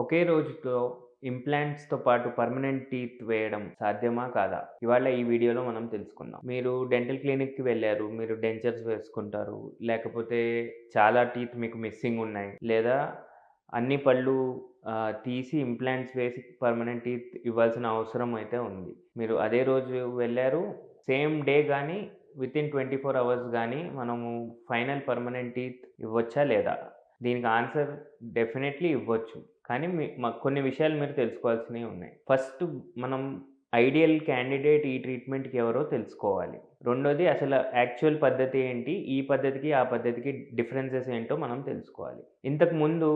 ఒకే రోజుతో ఇంప్లాంట్స్తో పాటు permanent teeth వేయడం సాధ్యమా కాదా? ఇవాళ ఈ వీడియోలో మనం తెలుసుకుందాం. మీరు డెంటల్ క్లినిక్కి వెళ్ళారు మీరు డెంచర్స్ వేసుకుంటారు లేకపోతే చాలా టీత్ మీకు మిస్సింగ్ ఉన్నాయి లేదా అన్ని పళ్ళు తీసి ఇంప్లాంట్స్ వేసి పర్మనెంట్ టీత్ ఇవ్వాల్సిన అవసరం అయితే ఉంది. మీరు అదే రోజు వెళ్ళారు సేమ్ డే కానీ within twenty four hours కానీ మనము ఫైనల్ పర్మనెంట్ టీత్ ఇవ్వచ్చా లేదా? దీనికి ఆన్సర్ డెఫినెట్లీ ఇవ్వచ్చు. కానీ మీ కొన్ని విషయాలు మీరు తెలుసుకోవాల్సినవి ఉన్నాయి. ఫస్ట్ మనం ఐడియల్ క్యాండిడేట్ ఈ ట్రీట్మెంట్కి ఎవరో తెలుసుకోవాలి. రెండోది అసలు యాక్చువల్ పద్ధతి ఏంటి? ఈ పద్ధతికి ఆ పద్ధతికి డిఫరెన్సెస్ ఏంటో మనం తెలుసుకోవాలి. ఇంతకు ముందు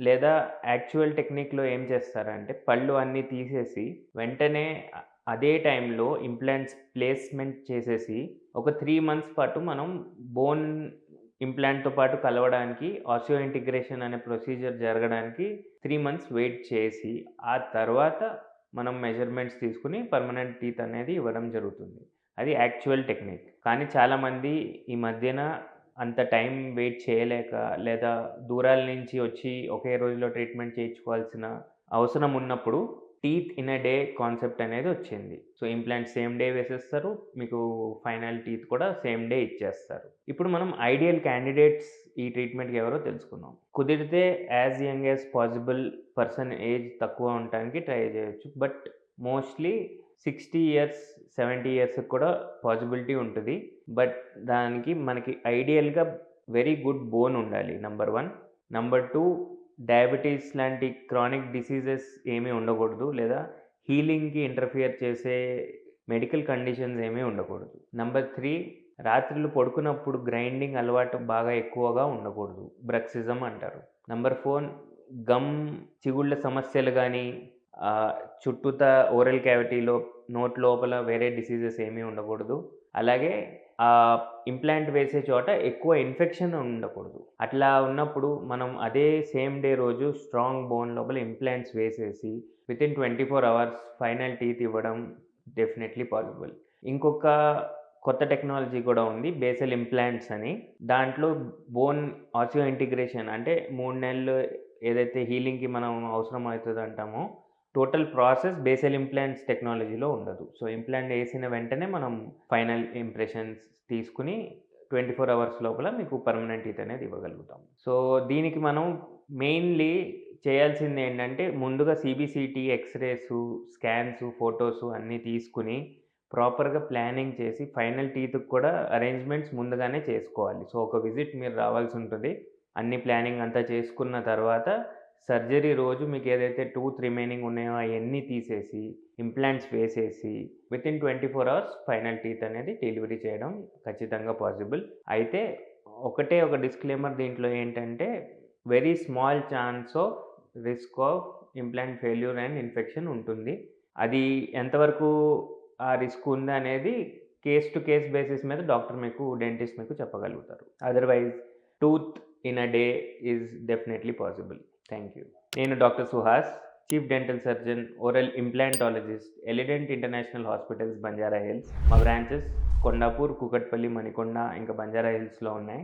లేదా యాక్చువల్ టెక్నిక్లో ఏం చేస్తారంటే పళ్ళు అన్నీ తీసేసి వెంటనే అదే టైంలో ఇంప్లాంట్స్ ప్లేస్మెంట్ చేసేసి ఒక త్రీ మంత్స్ పాటు మనం బోన్ ఇంప్లాంట్తో పాటు కలవడానికి ఆసియో ఇంటిగ్రేషన్ అనే ప్రొసీజర్ జరగడానికి త్రీ మంత్స్ వెయిట్ చేసి ఆ తర్వాత మనం మెజర్మెంట్స్ తీసుకుని పర్మనెంట్ టీత్ అనేది ఇవ్వడం జరుగుతుంది. అది యాక్చువల్ టెక్నిక్. కానీ చాలామంది ఈ మధ్యన అంత టైం వెయిట్ చేయలేక లేదా దూరాల నుంచి వచ్చి ఒకే రోజులో ట్రీట్మెంట్ చేయించుకోవాల్సిన అవసరం ఉన్నప్పుడు teeth in a day concept అనేది వచ్చింది. సో ఇంప్లాంట్ సేమ్ డే వేసేస్తారు మీకు ఫైనల్ టీత్ కూడా సేమ్ డే ఇచ్చేస్తారు. ఇప్పుడు మనం ఐడియల్ క్యాండిడేట్స్ ఈ ట్రీట్మెంట్కి ఎవరో తెలుసుకుందాం. కుదిరితే as young as possible person age తక్కువ ఉండటానికి ట్రై చేయొచ్చు. But mostly sixty years seventy years కూడా పాసిబిలిటీ ఉంటుంది. బట్ దానికి మనకి ఐడియల్గా వెరీ గుడ్ బోన్ ఉండాలి number one number two diabetes లాంటి క్రానిక్ డిసీజెస్ ఏమీ ఉండకూడదు లేదా హీలింగ్కి ఇంటర్ఫియర్ చేసే మెడికల్ కండిషన్స్ ఏమీ ఉండకూడదు. నెంబర్ త్రీ రాత్రులు పడుకున్నప్పుడు గ్రైండింగ్ అలవాటు బాగా ఎక్కువగా ఉండకూడదు. బ్రక్సిజం అంటారు. నెంబర్ ఫోర్ గమ్ చిగుళ్ళ సమస్యలు కానీ చుట్టూత ఓరల్ క్యావిటీలో నోట్ లోపల వేరే డిసీజెస్ ఏమీ ఉండకూడదు. అలాగే ఆ ఇంప్లాంట్ వేసే చోట ఎక్కువ ఇన్ఫెక్షన్ ఉండకూడదు. అట్లా ఉన్నప్పుడు మనం అదే సేమ్ డే రోజు స్ట్రాంగ్ బోన్ లోపల ఇంప్లాంట్స్ వేసేసి within twenty four hours final teeth ఇవ్వడం డెఫినెట్లీ పాసిబుల్. ఇంకొక కొత్త టెక్నాలజీ కూడా ఉంది బేసల్ ఇంప్లాంట్స్ అని. దాంట్లో బోన్ ఆసియో ఇంటిగ్రేషన్ అంటే మూడు నెలలు ఏదైతే హీలింగ్కి మనం అవసరం అవుతుంది అంటామో టోటల్ ప్రాసెస్ బేసల్ ఇంప్లాంట్స్ టెక్నాలజీలో ఉండదు. సో ఇంప్లాంట్ వేసిన వెంటనే మనం ఫైనల్ ఇంప్రెషన్స్ తీసుకుని ట్వంటీ ఫోర్ అవర్స్ లోపల మీకు పర్మనెంట్ టీత్ అనేది ఇవ్వగలుగుతాం. సో దీనికి మనం మెయిన్లీ చేయాల్సింది ఏంటంటే ముందుగా సిబిసిటీ ఎక్స్రేస్ స్కాన్స్ ఫొటోస్ అన్నీ తీసుకుని ప్రాపర్గా ప్లానింగ్ చేసి ఫైనల్ టీత్కి కూడా అరేంజ్మెంట్స్ ముందుగానే చేసుకోవాలి. సో ఒక విజిట్ మీరు రావాల్సి ఉంటుంది. అన్ని ప్లానింగ్ అంతా చేసుకున్న తర్వాత సర్జరీ రోజు మీకు ఏదైతే టూత్ రిమైనింగ్ ఉన్నాయో అవన్నీ తీసేసి ఇంప్లాంట్స్ వేసేసి within twenty four hours final teeth అనేది డెలివరీ చేయడం ఖచ్చితంగా పాసిబుల్ అయితే ఒకటే ఒక డిస్క్లైమర్ దీంట్లో ఏంటంటే very small chance of risk of implant failure and infection ఉంటుంది. అది ఎంతవరకు ఆ రిస్క్ ఉంది అనేది కేస్ టు కేస్ బేసిస్ మీద డాక్టర్ మీకు డెంటిస్ట్ మీకు చెప్పగలుగుతారు. Otherwise tooth in a day is definitely possible thank you నేను doctor Suhas chief dental surgeon oral implantologist Elident international hospitals Banjara Hills. మా బ్రాంచెస్ కొండాపూర్ కుకట్పల్లి మణికొండ ఇంకా బంజారా హిల్స్లో ఉన్నాయి.